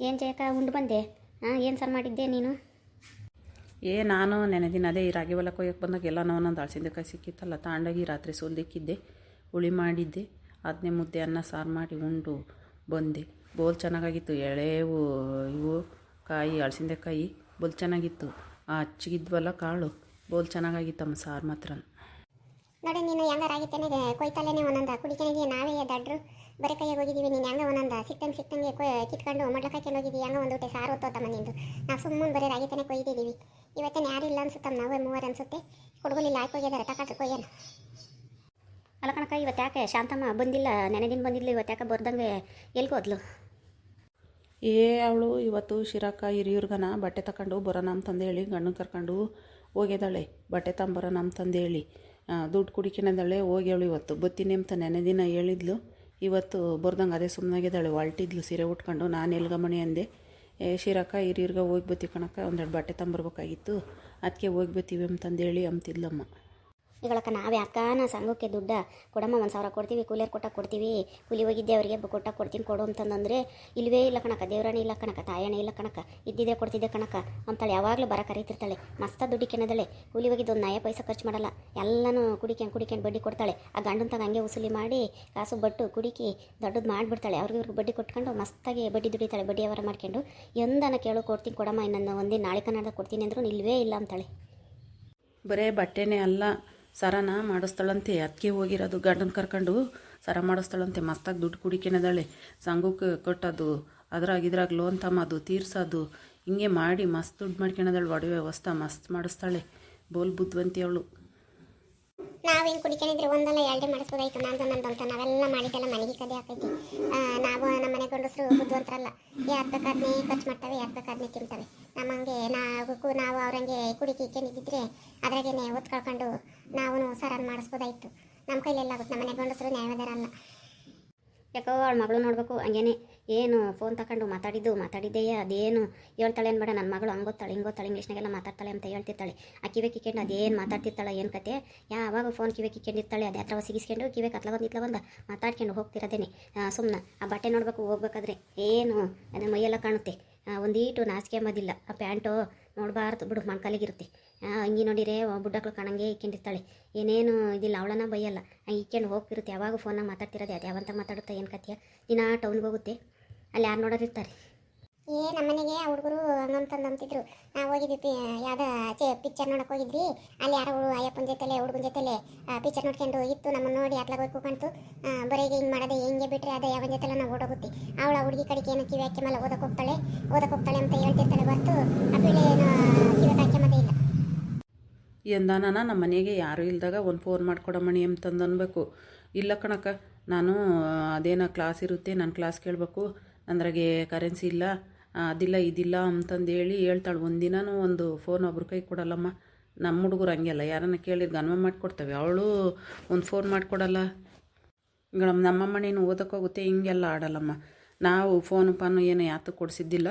ಏನು ಜಯಕ, ಉಂಡು ಬಂದೆ? ಹಾಂ, ಏನು ಸರ್ ಮಾಡಿದ್ದೆ ನೀನು? ಏ, ನಾನು ನೆನೆ ದಿನ ಅದೇ ಈ ರಾಗಿ ಹೊಲ ಕೊಯ್ಯಕ್ಕೆ ಬಂದಾಗ ಎಲ್ಲ ಒಂದೊಂದು ಅಳಸಿಂದಕಾಯಿ ಸಿಕ್ಕಿತ್ತಲ್ಲ, ತಾಂಡಾಗಿ ರಾತ್ರಿ ಸೋಲ್ದಿಕ್ಕಿದ್ದೆ ಹುಳಿ ಮಾಡಿದ್ದೆ ಅದನ್ನೇ ಮುದ್ದೆ, ಅನ್ನ, ಸಾರು ಮಾಡಿ ಉಂಡು ಬಂದೆ. ಬೋಲ್ ಚೆನ್ನಾಗಾಗಿತ್ತು ಎಳೆವು ಇವು, ಕಾಯಿ ಅಳಸಿಂದಕಾಯಿ ಬೋಲ್ ಚೆನ್ನಾಗಿತ್ತು. ಆ ಹಚ್ಚಿಗಿದ್ವಲ್ಲ ಕಾಳು, ಬೋಲ್ ಚೆನ್ನಾಗಾಗಿತ್ತಮ್ಮ ಸಾರು ಮಾತ್ರ ನೋಡಿ, ನೀನು ಹೆಂಗಾರ ಆಗಿತ್ತೇನೆ ಕೊಯ್ತಲ್ಲೇನೆ ಒಂದೊಂದು ಕುಡಿಕೆನಿಗೆ ನಾವೇ ದಡ್ರು. ಬರೀ ಕೈಯಾಗಿ ಹೋಗಿದ್ದೀವಿ ನೀನು ಹೆಂಗ ಒಂದೊಂದು ಸಿಕ್ತಂಗೆ ಸಿಕ್ತಂಗೆ ಕಿತ್ಕೊಂಡು ಮೊಡ್ಲಕ್ಕೆ ಹೋಗಿದ್ದೀವಿ ಹೆಂಗ ಒಂದು ಊಟ ಸಾರು ಹೊತ್ತೋತಮ್ಮ ನಿಂದು. ನಾವು ಸುಮ್ಮನೆ ಬರೀ ರಾಗಿತಾನೆ ಕೊಯ್ದಿದ್ದೀವಿ ಇವತ್ತೇನು ಯಾರು ಇಲ್ಲ ಅನ್ಸುತ್ತಮ್ಮ ನಾವೇ ಮೂವರು ಅನ್ಸುತ್ತೆ. ಹುಡುಗಲಿ ಹಾಕಿ ಹೋಗಿದ್ದಾರೆ ತಕಾಟ್ರೆ ಕೊಯ್ಯನ. ಅಲ್ಲ ಕಣಕ್ಕ, ಇವತ್ತು ಯಾಕೆ ಶಾಂತಮ್ಮ ಬಂದಿಲ್ಲ, ನೆನೆ ದಿನ ಬಂದಿಲ್ಲ ಇವತ್ತು ಯಾಕೆ ಬರ್ದಂಗೆ ಎಲ್ಗೋದ್ಲು ಏ, ಅವಳು ಇವತ್ತು ಶಿರಾಕ, ಹಿರಿಯೂರ್ಗನ ಬಟ್ಟೆ ತಗೊಂಡು ಬರೋಣ ಅಂತಂದೇಳಿ ಗಂಡನ ಕರ್ಕೊಂಡು ಹೋಗ್ಯದಾಳೆ, ಬಟ್ಟೆ ತಂಬರೋಣ ಅಂತಂದೇಳಿ ದುಡ್ಡು ಕುಡಿಕೊಂಡಾಳೆ ಹೋಗಿ ಅವಳು ಇವತ್ತು. ಬತ್ತೀನಿ ಅಂತ ನೆನೆ ದಿನ ಹೇಳಿದ್ಲು. ಇವತ್ತು ಬರ್ದಂಗೆ ಅದೇ ಸುಮ್ಮನಾಗಿದ್ದಾಳೆ ಹೊಲ್ಟಿದ್ಲು ಸೀರೆ ಉಟ್ಕೊಂಡು. ನಾನು ಎಲ್ಗಮಣಿ ಅಂದೆ. ಏ, ಶಿರಕ್ಕ, ಹಿರಿಯರ್ಗೆ ಹೋಗಿ ಬತ್ತಿ ಕಣಕ್ಕ. ಒಂದೆರಡು ಬಟ್ಟೆ ತಂಬರ್ಬೇಕಾಗಿತ್ತು. ಅದಕ್ಕೆ ಹೋಗಿ ಬತ್ತೀವಿ ಅಂತಂದೇಳಿ ಅಂತಿದ್ಲಮ್ಮ ಈಗಳಕ್ಕ ನಾವೇ ಅಕ್ಕನ ಸಂಘಕ್ಕೆ ದುಡ್ಡ ಕೊಡಮ್ಮ, ಒಂದು ಸಾವಿರ ಕೊಡ್ತೀವಿ, ಕೂಲಿಯರ್ ಕೊಟ್ಟ ಕೊಡ್ತೀವಿ. ಕೂಲಿ ಹೋಗಿದ್ದೆ ಅವರಿಗೆ ಕೊಟ್ಟ ಕೊಡ್ತೀನಿ ಕೊಡು ಅಂತಂದ್ರೆ ಇಲ್ವೇ ಇಲ್ಲ ಕಣಕ ದೇವರಾಣಿ ಇಲ್ಲ ಕಣಕ ತಾಯಣೆ ಇಲ್ಲ ಕಣಕ ಇದ್ದಿದ್ದೆ ಕೊಡ್ತಿದ್ದೆ ಕಣಕ ಅಂತಾಳೆ ಯಾವಾಗಲೂ ಬರ ಕರೀತಿರ್ತಾಳೆ. ಮಸ್ತ ದುಡ್ಡಿಕೆನದಳೆ ಕೂಲಿ ಹೋಗಿದ್ದು ಒಂದು ನಯ ಪೈಸೆ ಖರ್ಚು ಮಾಡಲ್ಲ. ಎಲ್ಲನೂ ಕುಡಿಕೊಂಡು ಕುಡಿಕೊಂಡು ಬಡ್ಡಿ ಕೊಡ್ತಾಳೆ. ಆ ಗಂಡನ ತಗ ಹಂಗೆ ಉಸುಲಿ ಮಾಡಿ ಕಾಸು ಬಟ್ಟು ಕುಡಿಕಿ ದೊಡ್ಡದು ಮಾಡಿಬಿಡ್ತಾಳೆ. ಅವ್ರಿಗೆ ಇವ್ರಿಗೆ ಬಡ್ಡಿ ಕೊಟ್ಕೊಂಡು ಮಸ್ತಾಗಿ ಬಡ್ಡಿ ದುಡಿತಾಳೆ, ಬಡ್ಡಿ ಅವರ ಮಾಡ್ಕೊಂಡು. ಎಂದನ ಕೇಳು, ಕೊಡ್ತೀನಿ ಕೊಡಮ್ಮ, ಇನ್ನೊಂದು ಒಂದಿನ ನಾಳೆ ಕನ್ನಡ ಕೊಡ್ತೀನಿ ಅಂದ್ರೂ ಇಲ್ವೇ ಇಲ್ಲ ಅಂತಾಳೆ. ಬರೇ ಬಟ್ಟೆನೇ ಅಲ್ಲ. ಸರನ ಮಾಡಿಸ್ತಾಳಂತೆ. ಅದಕ್ಕೆ ಹೋಗಿರೋದು ಗಂಡನ ಕರ್ಕೊಂಡು ಸರ ಮಾಡಿಸ್ತಾಳಂತೆ. ಮಸ್ತಾಗಿ ದುಡ್ಡು ಕುಡಿಕೆನದಾಳೆ. ಸಂಘಕ್ಕೆ ಕಟ್ಟೋದು ಅದ್ರಾಗ ಇದ್ರಾಗ ಲೋನ್ ತಮ್ಮದು ತೀರ್ಸೋದು. ಹಿಂಗೆ ಮಾಡಿ ಮಸ್ತ್ ದುಡ್ಡು ಮಾಡ್ಕೊಳದಾಳು ಒಡವೆ ವ್ಯವಸ್ಥೆ ಮಸ್ತ್ ಮಾಡಿಸ್ತಾಳೆ. ಬೋಲ್ ಬುದ್ಧಿವಂತಿ ಅವಳು ನಾವು ಹಿಂಗೆ ಕುಡಿಕೊಂಡಿದ್ರೆ ಒಂದಲ್ಲ ಎರಡೇ ಮಾಡಿಸ್ಬೋದಾಯ್ತು. ನಂದು ನಂದು ಅಂತ. ನಾವೆಲ್ಲ ಮಾಡಿದ್ದೆಲ್ಲ ಮನೆಗೆ ಕದೆ ಹಾಕೈತಿ. ನಾವು ನಮ್ಮ ಮನೆ ಗಂಡಸರು ಬುದ್ಧಿವಂತರಲ್ಲ. ಯಾರು ಬೇಕಾದ್ನೇ ಖರ್ಚು ಮಾಡ್ತವೆ, ಯಾರು ಬೇಕಾದ್ನೇ ತಿಂತವೆ. ನಮ್ಮಂಗೆ ನಾವು ಕು- ನಾವು ಅವ್ರಂಗೆ ಕುಡಿಕೆ ಇಕ್ಕೊಂಡಿದ್ದಿದ್ರೆ ಅದ್ರಾಗೇನೆ ಒತ್ಕೊಳ್ಕೊಂಡು ನಾವು ಸರನ್ ಮಾಡಿಸ್ಬೋದಾಯ್ತು. ನಮ್ಮ ಕೈಲೆಲ್ಲ ಆಗುತ್ತೆ. ನಮ್ಮ ಮನೆ ಗಂಡಸರು ನ್ಯಾಯವಾದರಲ್ಲ ಯಾಕೋ ಅವಳ ಮಗಳು ನೋಡಬೇಕು ಹಂಗೇನೆ. ಏನು ಫೋನ್ ತಗೊಂಡು ಮಾತಾಡಿದ್ದು, ಮಾತಾಡಿದ್ದೆಯೇ? ಅದೇನು? ಹೇಳ್ತಾಳೆ ಅನ್ಬೇಡ ನನ್ನ ಮಗಳು ಹಂಗೊತ್ತಾಳೆ ಹಿಂಗೊತ್ತಾಳೆ ಇಂಗ್ಲೀಷ್ನಾಗೆಲ್ಲ ಮಾತಾಡ್ತಾಳೆ ಅಂತ ಹೇಳ್ತಿರ್ತಾಳೆ. ಆ ಕಿವೆ ಕಿಕ್ಕೊಂಡು ಅದೇನು ಮಾತಾಡ್ತಿರ್ತಾಳೆ, ಏನು ಕತೆ? ಯಾವಾಗ ಫೋನ್ ಕಿವೆ ಕಿಕ್ಕೊಂಡಿರ್ತಾಳೆ, ಅದೇ ಹತ್ರ ಸಿಗಿಸ್ಕೊಂಡು ಕಿವೆ ಕತ್ಲ ಬಂದು ಬಂದ ಮಾತಾಡ್ಕೊಂಡು ಹೋಗ್ತಿರೋದೇನೆ. ಸುಮ್ಮನೆ ಆ ಬಟ್ಟೆ ನೋಡಬೇಕು, ಹೋಗ್ಬೇಕಾದ್ರೆ ಏನು? ಅದನ್ನ ಮೈಯೆಲ್ಲ ಕಾಣುತ್ತೆ. ಒಂದೀಟು ನಾಚಿಕೆ ಎಂಬುದಿಲ್ಲ ಆ ಪ್ಯಾಂಟು ನೋಡಬಾರ್ದು ಬಿಡು, ಮಣ್ಕಾಲಿಗಿರುತ್ತೆ. ಅಂಗಿ ನೋಡಿರೆ ಬುಡ್ಡಕ್ಳು ಕಾಣಂಗೆ ಇಕ್ಕೊಂಡಿರ್ತಾಳೆ. ಏನೇನು ಇದಿಲ್ಲ, ಅವಳನ್ನ ಬೈಯಲ್ಲ. ಇಕ್ಕೊಂಡು ಹೋಗ್ತಿರುತ್ತೆ, ಯಾವಾಗ ಫೋನಾಗ ಮಾತಾಡ್ತಿರೋದು, ಅದು ಯಾವಂತ ಮಾತಾಡುತ್ತಾ, ಏನು ಕತೆಯ? ದಿನ ಟೌನ್ಗೆ ಹೋಗುತ್ತೆ. ಅಲ್ಲಿ ಯಾರು ನೋಡೋದಿರ್ತಾರೆ. ಏ ನಮ್ಮನೆಗೆ ಆ ಹುಡುಗರು ಹಂಗಂತಂದು ಅಂತಿದ್ರು ನಾವು ಹೋಗಿದ್ವಿ ಪಿ ಯಾವ್ದ ಚೆ ಪಿಕ್ಚರ್ ನೋಡಕ್ಕೆ ಹೋಗಿದ್ವಿ. ಅಲ್ಲಿ ಯಾರೋ ಹುಡು ಅಯ್ಯಪ್ಪನ ಜೊತೆಲೆ ಹುಡುಗನ ಜೊತೆಲೆ ಪಿಕ್ಚರ್ ನೋಡ್ಕೊಂಡು ಇತ್ತು. ನಮ್ಮನ್ನು ನೋಡಿ ಅತ್ಲಾಗ ಹೋಗಿ ಕೂಕಂತು ಬರೀಗೆ ಹಿಂಗೆ ಮಾಡೋದು ಹಿಂಗೆ ಬಿಟ್ಟರೆ ಅದು ಯಾವನ ಜೊತೆಲ್ಲ ನಾವು ಓಡೋಗುತ್ತೆ. ಅವಳ ಹುಡುಗಿ ಕಡೆಗೆ ಏನೋ ಕಿವಿ ಹಾಕಿ ಮೇಲೆ ಓದಕ್ಕೆ ಹೋಗ್ತಾಳೆ. ಓದಕ್ಕೆ ಹೋಗ್ತಾಳೆ ಅಂತ ಹೇಳ್ತಿರ್ತಾಳೆ ಬರ್ತು. ಆ ಪಿಳ್ಳೆ ಏನು ಕಿವಿ ಹಾಕ್ಯಮದೇ ಇಲ್ಲ. ಎಂದಾನ ನಮ್ಮ ಮನೆಗೆ ಯಾರೂ ಇಲ್ದಾಗ ಒಂದು ಫೋನ್ ಮಾಡ್ಕೊಡಮ್ಮಣಿ ಅಂತಂದು ಅನ್ಬೇಕು. ಇಲ್ಲ ಕಣಕ್ಕ ನಾನು ಅದೇನೋ ಕ್ಲಾಸ್ ಇರುತ್ತೆ ನಾನು ಕ್ಲಾಸ್ ಕೇಳಬೇಕು. ನಂದ್ರಾಗೆ ಕರೆನ್ಸಿ ಇಲ್ಲ ಅದಿಲ್ಲ, ಇದಿಲ್ಲ ಅಂತಂದು ಹೇಳಿ ಹೇಳ್ತಾಳೆ. ಒಂದಿನೂ ಒಂದು ಫೋನ್ ಒಬ್ರ ಕೈ ಕೊಡಲ್ಲಮ್ಮ. ನಮ್ಮ ಹುಡುಗರು ಹಂಗೆಲ್ಲ, ಯಾರನ್ನ ಕೇಳಿದ್ರೆ ಗನ್ಮ ಮಾಡಿಕೊಡ್ತವೆ. ಅವಳು ಒಂದು ಫೋನ್ ಮಾಡಿಕೊಡಲ್ಲ. ಮೇಡಮ್ ನಮ್ಮ ನಮ್ಮಮ್ಮನೇನು ಓದೋಕ್ಕೋಗುತ್ತೆ ಹಿಂಗೆಲ್ಲ ಆಡಲ್ಲಮ್ಮ. ನಾವು ಫೋನು ಪಾನು ಏನು ಯಾತು ಕೊಡಿಸಿದ್ದಿಲ್ಲ.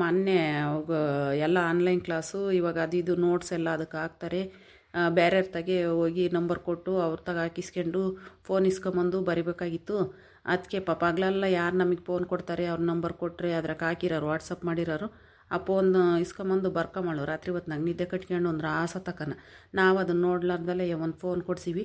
ಮೊನ್ನೆ ಎಲ್ಲ ಆನ್ಲೈನ್ ಕ್ಲಾಸು ಇವಾಗ ಅದು ಇದು ನೋಟ್ಸ್ ಎಲ್ಲ ಅದಕ್ಕೆ ಹಾಕ್ತಾರೆ. ಬೇರೆಯವ್ರ ತಗೆ ಹೋಗಿ ನಂಬರ್ ಕೊಟ್ಟು ಅವ್ರ ತಗ ಹಾಕಿಸ್ಕೊಂಡು ಫೋನ್ ಇಸ್ಕೊಂಬಂದು ಬರಿಬೇಕಾಗಿತ್ತು. ಅದಕ್ಕೆ ಪಾಪ ಹಗ್ಲೆಲ್ಲ ಯಾರು ನಮಗೆ ಫೋನ್ ಕೊಡ್ತಾರೆ, ಅವ್ರ ನಂಬರ್ ಕೊಟ್ಟರೆ ಅದ್ರಾಗ ಹಾಕಿರೋರು ವಾಟ್ಸಪ್ ಮಾಡಿರೋರು. ಆ ಫೋನ್ ಇಸ್ಕೊಂಬಂದು ಬರ್ಕೊಂಬಳು ರಾತ್ರಿ ಹೊತ್ತು ನಂಗೆ ನಿದ್ದೆ ಕಟ್ಕೊಂಡು ಒಂದು ರಾಸ ತಕನ. ನಾವು ಅದನ್ನ ನೋಡ್ಲಾರ್ದಲ್ಲೇ ಒಂದು ಫೋನ್ ಕೊಡ್ಸಿವಿ.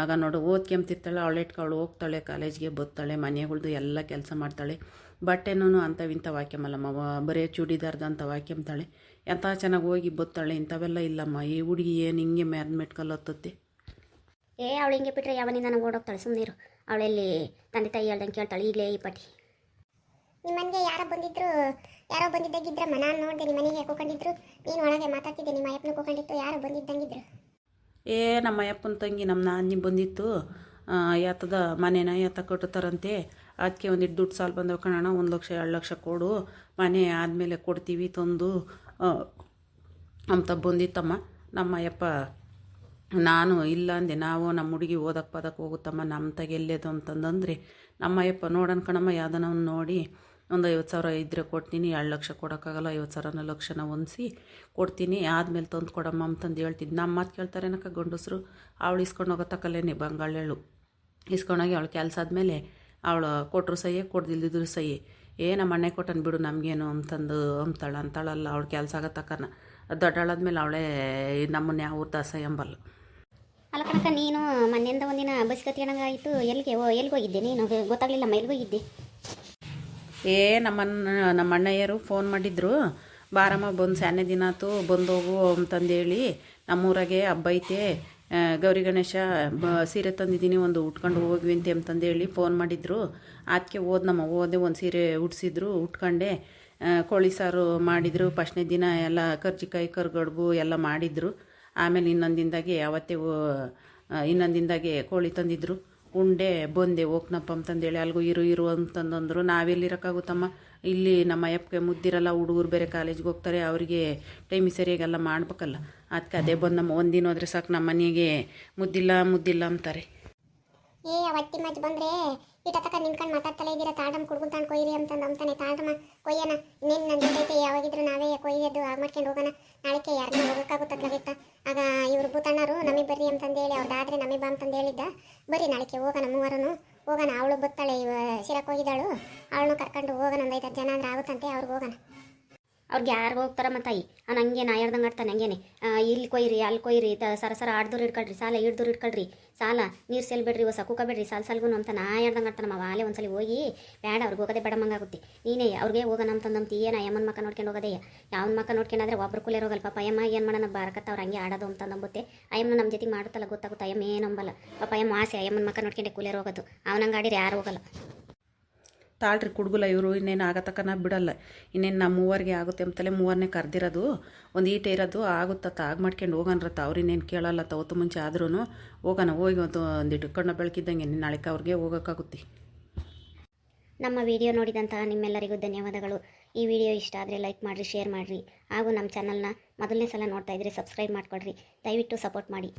ಆಗ ನೋಡು ಓದ್ಕೆಂಬ್ತಿರ್ತಾಳೆ ಅವಳು ಇಟ್ಕೊಳ್ಳು ಹೋಗ್ತಾಳೆ ಕಾಲೇಜ್ಗೆ ಬತ್ತಾಳೆ, ಮನೆಗಳ್ದು ಎಲ್ಲ ಕೆಲಸ ಮಾಡ್ತಾಳೆ. ಬಟ್ಟೆನೂ ಅಂಥವು ಇಂಥವು ಹಾಕ್ಯಮಲ್ಲಮ್ಮ ಬರೀ ಚೂಡಿದಾರ್ದು ಅಂತ ಹಾಕ್ಯಂತಾಳೆ ಎಂಥ ಚೆನ್ನಾಗಿ ಹೋಗಿ ಬತ್ತಾಳೆ, ಇಂಥವೆಲ್ಲ ಇಲ್ಲಮ್ಮ. ಈ ಹುಡುಗಿ ಏನು ಹಿಂಗೆ ಮ್ಯಾದ್ ಮೆಟ್ಕಲ್ ಹತ್ತತ್ತೆ ಏ, ಅವಳು ಹಿಂಗೆ ಬಿಟ್ಟರೆ ಯಾವನಿಂದ ಓಡೋಗ್ತಾಳೆ? ಸುಮ್ಮನೆ ಇರು. ಅವಳೆಲ್ಲಿ ತಂದೆ ತಾಯಿ ಹೇಳ್ದಂಗೆ ಕೇಳ್ತಾಳೆ ಈಗಲೇ ಈ ಪಟ್ಟಿ. ನಿಮ್ಮ ಮನೆಗೆ ಯಾರೋ ಬಂದಿದ್ರು ಯಾರೋ ಬಂದಿದ್ದಾಗಿದ್ರಮ್ಮ ನಾನು ನೋಡಿದೆ ನಿಮ್ಮ ಮನೆಗೆ ಕೂಕೊಂಡಿದ್ರು ನೀನು ಒಳಗೆ ಮಾತಾಡ್ತಿದ್ದೆ ನಿಮ್ಮ ಅಯ್ಯಪ್ಪನ ಕೂಕೊಂಡಿತ್ತು ಯಾರೋ ಬಂದಿದ್ದಂಗಿದ್ರು. ಏ ನಮ್ಮ ಅಯ್ಯಪ್ಪನ ತಂಗಿ ನಮ್ಮ ನಾನಿ ಬಂದಿತ್ತು. ಯಾತದ ಮನೇನ ಯಾತ ಕಟ್ಟುತ್ತಾರಂತೆ. ಅದಕ್ಕೆ ಒಂದಿಟ್ಟು ದುಡ್ಡು ಸಾಲ ಬಂದವು ಕಣ ಒಂದು ಲಕ್ಷ ಎರಡು ಲಕ್ಷ ಕೊಡು. ಮನೆ ಆದಮೇಲೆ ಕೊಡ್ತೀವಿ ತಂದು. ಅಂತ ಬಂದಿತ್ತಮ್ಮ. ನಮ್ಮ ಅಯ್ಯಪ್ಪ ನಾನು ಇಲ್ಲ ಅಂದೆ, ನಾವು ನಮ್ಮ ಹುಡುಗಿ ಓದಕ್ಕೆ ಪದಕ್ಕೆ ಹೋಗುತ್ತಮ್ಮ ನಮ್ಮ ತಗೆಲ್ಲೇದು ಅಂತಂದಂದ್ರೆ ನಮ್ಮ ಅಯ್ಯಪ್ಪ ನೋಡೋಣ ಕಣಮ್ಮ ಯಾವ್ದನ ನೋಡಿ ಒಂದು ಐವತ್ತು ಸಾವಿರ ಇದ್ದರೆ ಕೊಡ್ತೀನಿ, ಎರಡು ಲಕ್ಷ ಕೊಡೋಕ್ಕಾಗಲ್ಲ ಐವತ್ತು ಸಾವಿರನ ಲಕ್ಷನ ಹೊಂದಿಸಿ ಕೊಡ್ತೀನಿ, ಆದಮೇಲೆ ತಂದು ಕೊಡಮ್ಮ ಅಂತಂದು ಹೇಳ್ತಿದ್ದು ನಮ್ಮ ಮಾತು ಕೇಳ್ತಾರೇನಕ್ಕ ಗಂಡಸರು? ಅವಳು ಇಸ್ಕೊಂಡು ಹೋಗೋ ತಕಲ್ಲೇನೆ ಬಂಗಾಳೆಳು ಇಸ್ಕೊಂಡೋಗಿ ಅವಳು ಕೆಲಸ ಆದಮೇಲೆ ಅವಳು ಕೊಟ್ಟರು ಸಹಿ ಕೊಡ್ದಿಲ್ದಿದ್ರು ಸಹಿ ಏ ನಮ್ಮ ಅಣ್ಣೆ ಕೊಟ್ಟನ್ ಬಿಡು, ನಮಗೇನು ಅಂತಂದು, ಅಂತಾಳ, ಅಂತಾಳಲ್ಲ, ಅವಳು ಕೆಲಸ ಆಗತ್ತಕ್ಕನ. ದೊಡ್ಡಾಳಾದ್ಮೇಲೆ ಅವಳೇ ನಮ್ಮನ್ನ ಯಾವ ದಾಸ ಎಂಬಲ್ಲ ಅಲ್ಲ ಕಣಕ್ಕ ನೀನು ಮನೆಯಿಂದ ಒಂದಿನ ಬಸ್ ಕತ್ಕೊಂಡಂಗಾಯಿತು ಎಲ್ಲಿಗೆ ಓ ಎಲ್ಲಿಗೆ ಹೋಗಿದ್ದೆ ನೀನು? ಗೊತ್ತಾಗ್ಲಿಲ್ಲಮ್ಮ ಎಲ್ಲಿಗೆ ಹೋಗಿದ್ದೆ. ಏ ನಮ್ಮನ್ನ ನಮ್ಮ ಅಣ್ಣಯ್ಯರು ಫೋನ್ ಮಾಡಿದ್ರು. ಬಾರಮ್ಮ ಬಂದು ಸ್ಯಾನೆ ದಿನ ಆತು ಬಂದೋಗು ಅಂತಂದೇಳಿ ನಮ್ಮೂರಾಗೆ ಹಬ್ಬ ಐತೆ. ಗೌರಿ ಗಣೇಶ ಬ ಸೀರೆ ತಂದಿದ್ದೀನಿ ಒಂದು ಉಟ್ಕೊಂಡು ಹೋಗ್ವಿಂತೆ ಅಂತಂದೇಳಿ ಫೋನ್ ಮಾಡಿದ್ರು. ಅದಕ್ಕೆ ಓದ್ನಮ್ಮ ಓದೆ ಒಂದು ಸೀರೆ ಉಟ್ಸಿದ್ರು ಉಟ್ಕೊಂಡೆ. ಕೋಳಿ ಸಾರು ಮಾಡಿದರು ಫಸ್ಟ್ನೇ ದಿನ ಎಲ್ಲ ಕರ್ಜಿಕಾಯಿ ಕರ್ಗಡ್ಬು ಎಲ್ಲ ಮಾಡಿದರು. ಆಮೇಲೆ ಇನ್ನೊಂದಿಂದಾಗಿ ಅವತ್ತೇ ಯಾವತ್ತೇ ಇನ್ನೊಂದು ದಿನದಾಗೆ ಕೋಳಿ ತಂದಿದ್ರು. ಉಂಡೆ, ಬಂದೆ ಹೋಗ್ನಪ್ಪ ಅಂತಂದೇಳಿ ಅಲ್ಗೂ ಇರು ಇರು ಅಂತಂದಂದರು. ನಾವೆಲ್ಲಿರೋಕ್ಕಾಗುತ್ತಮ್ಮ? ಇಲ್ಲಿ ನಮ್ಮ ಅಯ್ಯಪ್ಪಗೆ ಮುದ್ದಿರಲ್ಲ, ಹುಡುಗರು ಬೇರೆ ಕಾಲೇಜ್ಗೆ ಹೋಗ್ತಾರೆ, ಅವರಿಗೆ ಟೈಮ್ ಸರಿಯಾಗೆಲ್ಲ ಮಾಡ್ಬೇಕಲ್ಲ. ಅದಕ್ಕೆ ಅದೇ ಬಂದು ಬಂದಮ್ಮ, ಒಂದಿನ ಹೋದ್ರೆ ಸಾಕು, ನಮ್ಮ ಮನೆಗೆ ಮುದ್ದಿಲ್ಲ ಮುದ್ದಿಲ್ಲ ಅಂತಾರೆ. ಏ ಅವತ್ತಿ ಮಜ್ಜ ಬಂದ್ರೆ ಇಟ ತಕ ನಿಂತ್ಕೊಂಡು ಮಾತಾಡ್ತಲೇ ಇದ್ದೀರಾ? ತಾಳ್ರಮ್ಮ ಕುಡ್ಗುಲ್ ತಾಂಡ್ ಕೊಯ್ರಿ ಅಂತಂದು ಅಂತಾನೆ ತಾಡಮ್ಮ ಕೊಯ್ಯನ. ನನ್ನ ಜೊತೆ ಯಾವಾಗಿದ್ರು ನಾವೇ ಕೊಯ್ಯದ್ದು ಆಗ ಮಾಡ್ಕೊಂಡು ಹೋಗೋಣ. ನಾಳೆಗೆ ಯಾರನ್ನ ಹೋಗೋಕ್ಕಾಗುತ್ತತ್ಲಾಗಿತ್ತ ಆಗ ಇವ್ರು ಭೂತಣ್ಣರು ನಮಗೆ ಬರ್ರಿ ಅಂತಂದೇಳಿ ಅವ್ರದ್ದಾದ್ರೆ ನಮಗೆ ಬಾ ಅಂತಂದು ಹೇಳಿದ್ದ. ಬರ್ರಿ ನಾಳೆಗೆ ಹೋಗೋಣ ಮೂವರನು. ಹೋಗೋಣ. ಅವಳು ಬತ್ತಾಳೆ, ಇವ ಶಿರಕ್ಕೆ ಹೋಗಿದ್ದಾಳು. ಅವಳನ್ನು ಕರ್ಕೊಂಡು ಹೋಗೋಣ ಒಂದು ಐದಾರು ಜನ ಅಂದ್ರೆ ಆಗುತ್ತಂತೆ. ಅವ್ರಿಗೆ ಹೋಗೋಣ. ಅವ್ರಿಗೆ ಯಾರು ಹೋಗ್ತಾರಮ್ಮ ತಾಯಿ. ಅವ್ನು ಹಂಗೆ ನಾ ಹೇಳ್ದಂಗೆ ಆಡ್ತಾನೆ ಹಂಗೇನೆ ಇಲ್ಲಿ ಕೊಯ್ರಿ, ಅಲ್ಲಿ ಕೊಯ್ರಿ, ತ, ಸರ ಸರ ಆಡ್ದೂರು ಇಟ್ಕೊಳ್ರಿ, ಸಾಲ ಇಡ್ದೂರು ಇಟ್ಕೊಳ್ರಿ. ಸಾಲ, ನೀರು ಸೆಲ್ಬೇಡ್ರಿ, ಹೊಸ ಬೇಡ್ರಿ, ಸಾಲ ಸಾಲ್ಗೂ ಅಂತ ನಾ ಹೇಳ್ದಂಗೆ ಆಡ್ತಾನಮ್ಮ ವಾಲೆ ಒಂದ್ಸಲಿ ಹೋಗಿ ಬೇಡ ಅವ್ರಿಗೆ ಹೋಗೋದೇ ಬೇಡ ಮಂಗಾಗುತ್ತೆ ನೀನೇ, ಅವ್ರಿಗೆ ಹೋಗೋಣ ಅಂತಂದಂತ ಏನು ಅಯ್ಯಮ್ಮನ ಮಕ್ಕ ನೋಡ್ಕೊಂಡು ಹೋಗೋದೇ. ಯಾವನ ಮಕ್ಕ ನೋಡ್ಕೊಂಡಾದ್ರೆ ಒಬ್ರು ಕೂಲೇ ಹೋಗಲ್ಲ ಪಾಪ, ಅಯ್ಯಮ್ಮ ಏನು ಮಾಡೋಣ ಬಾರಕತ್ತ ಅವ್ರು ಹಂಗೆ ಆಡೋದು ಅಂತ ನಂಬುತ್ತೆ ಅಯ್ಯಮ್ಮನ ನಮ್ಮ ಜೊತೆ ಮಾಡುತ್ತಲ್ಲ ಗೊತ್ತಾಗುತ್ತೆ, ಅಯ್ಯಮ್ಮ ಏನು ಅಂಬಲ್ಲ ಪಾಪ, ಅಯ್ಯಮ್ಮ ಆಸೆ, ಅಯ್ಯಮ್ಮನ ಮಕ್ಕ ನೋಡ್ಕೊಂಡೆ ಕುಲೇರ್ ಹೋಗೋದು ಅವನಂಗೆ ಆಡಿದ್ರೆ ಯಾರು ಹೋಗಲ್ಲ. ತಾಳ್ರಿ ಕುಡ್ಗುಲ ಇವರು, ಇನ್ನೇನು ಆಗತಕ್ಕನ ಬಿಡಲ್ಲ. ಇನ್ನೇನು ನಮ್ಮ ಮೂವರಿಗೆ ಆಗುತ್ತೆ ಅಂತಲೇ ಮೂವರನ್ನೇ ಕರೆದಿರೋದು. ಒಂದು ಈಟೆ ಇರೋದು ಆಗುತ್ತತ್ತ ಆಗ ಮಾಡ್ಕೊಂಡು ಹೋಗೋಣರತ್ತ ಅವ್ರು ಇನ್ನೇನು ಕೇಳಲ್ಲ ತವತ್ತು ಮುಂಚೆ ಆದ್ರೂ ಹೋಗೋಣ, ಹೋಗಿ ಒಂದು ಒಂದಿಟ್ಟು ಕಣ್ಣು ಬೆಳಕಿದ್ದಂಗೆ ನಾಳೆಗೆ ಅವ್ರಿಗೆ ಹೋಗೋಕ್ಕಾಗುತ್ತೆ. ನಮ್ಮ ವಿಡಿಯೋ ನೋಡಿದಂತಹ ನಿಮ್ಮೆಲ್ಲರಿಗೂ ಧನ್ಯವಾದಗಳು. ಈ ವಿಡಿಯೋ ಇಷ್ಟ ಆದರೆ ಲೈಕ್ ಮಾಡಿರಿ, ಶೇರ್ ಮಾಡಿರಿ. ಹಾಗೂ ನಮ್ಮ ಚಾನಲ್ನ ಮೊದಲನೇ ಸಲ ನೋಡ್ತಾ ಇದ್ರೆ ಸಬ್ಸ್ಕ್ರೈಬ್ ಮಾಡ್ಕೊಳ್ರಿ. ದಯವಿಟ್ಟು ಸಪೋರ್ಟ್ ಮಾಡಿ.